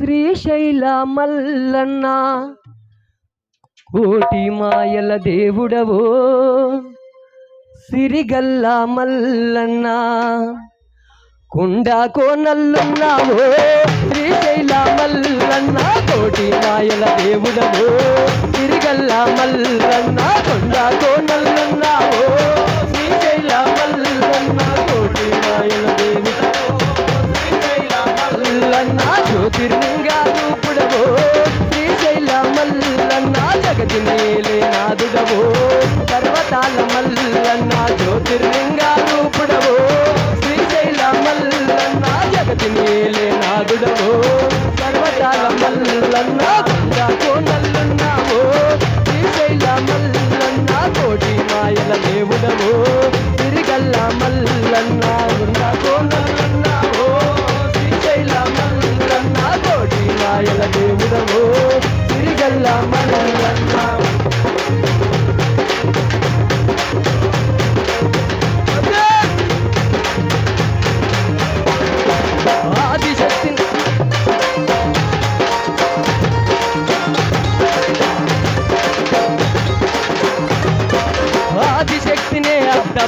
శ్రీశైల మల్లన్న కోటి మాయల దేవుడవో. సిరిగల్ల మల్లన్న కుండా కోనల్లున్నావో. శ్రీశైల మల్లన్న కోటి మాయల దేవుడవో. సిరిగల్ల మల్లన్న కొండ జ్యోతిర్లింగా రూపుడవో శ్రీశైల మల్లన్న జగతి మేలే నాదుడవో పర్వతాల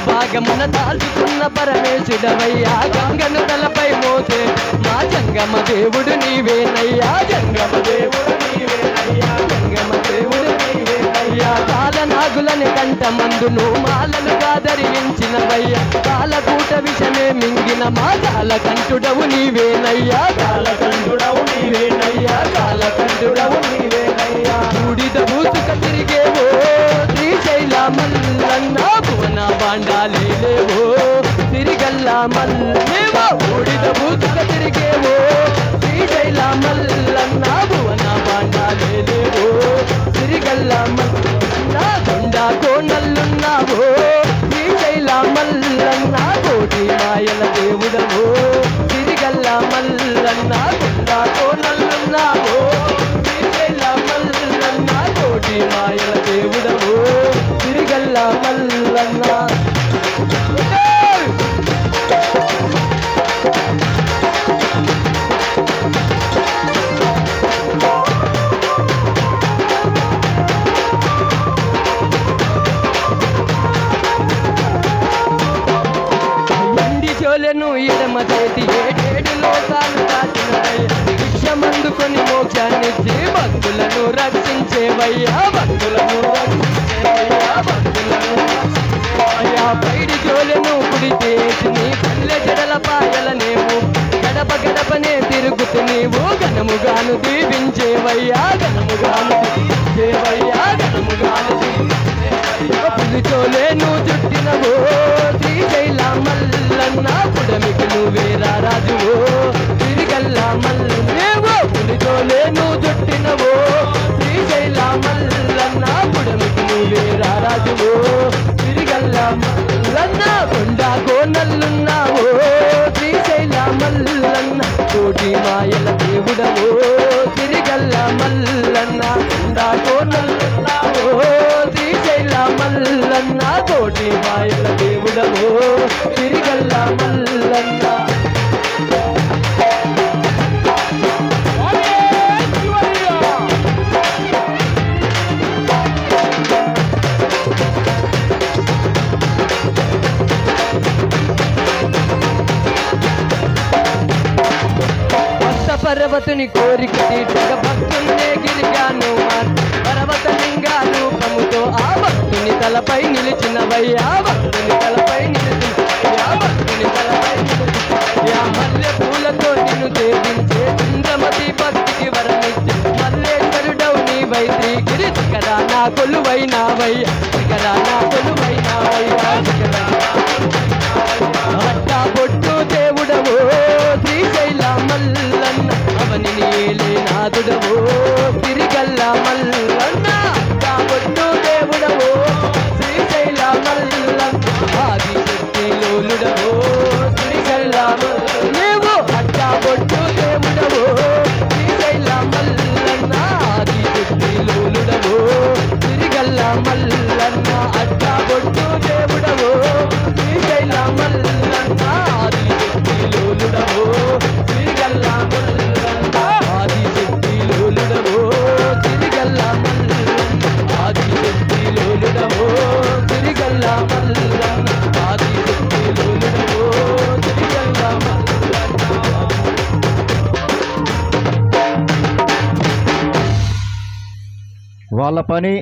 భాగమున దాల్చుకున్న పరమేశుడవయ్యా. గంగను తలపై మోసే మా జంగమ దేవుడు నీవేనయ్యా. జంగమ దేవుడు. మందును మాలలుగా ధరించినవయ్యా కాలకూట విషమే మింగిన మా కాలకంఠుడవు నీవేనయ్యా. కాలకంఠుడవు నీవేనయ్యా. కాలకంఠుడవు నీవేనయ్యా. బూడిద బూతుక తిరిగేవో శ్రీశైల మల్లన్న భువన బాండాలేవో తిరిగల్ల మల్లేవో బూడిద బూతుక తిరిగేవో శ్రీశైల మల్లన్న భువన బాండాలేవో తిరిగల్ల మాయల దేవుడవో తిరిగల్లా మల్లన్నా ఎండి చోలెను ఎడమ చేతి ఏడేడు లోకాలు దాచినవయ్య విషమందుకొని మోక్షాన్నిచ్చి భక్తులను రక్షించేవయ్యా భక్తులను రక్షించేవయ్యా భక్తులను రక్షించేవయ్యా. పైడి చోలెను కుడి చేసి నీ పల్లె జడల గడప గడపనే నీవు ఘనముగాను దీవించేవయ్యా ఘనముగాను దీవించేవయ్యా ఘనముగాను దీవించేవయ్యా. పులిచోలే నువ్వు చుట్టినవో దేవుడవో పర్వతుని కోరిక తీర్చక భక్తున్నే గిరిగాను పర్వత లింగా రూపముతో ఆ భక్తుని తలపై నిలిచినవయ్యా భక్తుని తలపై నిలిచిన భక్తుని తలపై నిలిచినవయ్యా. మల్లె పూలతో నిన్ను దేవించే చంద్రమతి భక్తికి వరమిచ్చే మల్లేశ్వరుడవు నీ వైద్య గిరి శిఖరా నా కొలువైనావయ్యా శిఖరా నా కొలువైనావయ్యా. శిఖరా మల్లన్న నీలే నాదుడవో. తిరిగల్ల మల్లన్న అట్టా బొట్టు దేవుడవో. శ్రీశైల మల్లన్న ఆది శక్తి లోలుడవో. శ్రీశైల మల్లేవో అట్టా బొట్టు దేవుడవో. శ్రీశైల మల్లన్న ఆది శక్తి లోలుడవో. తిరిగల్ల మల్లన్న వాళ్ళ పని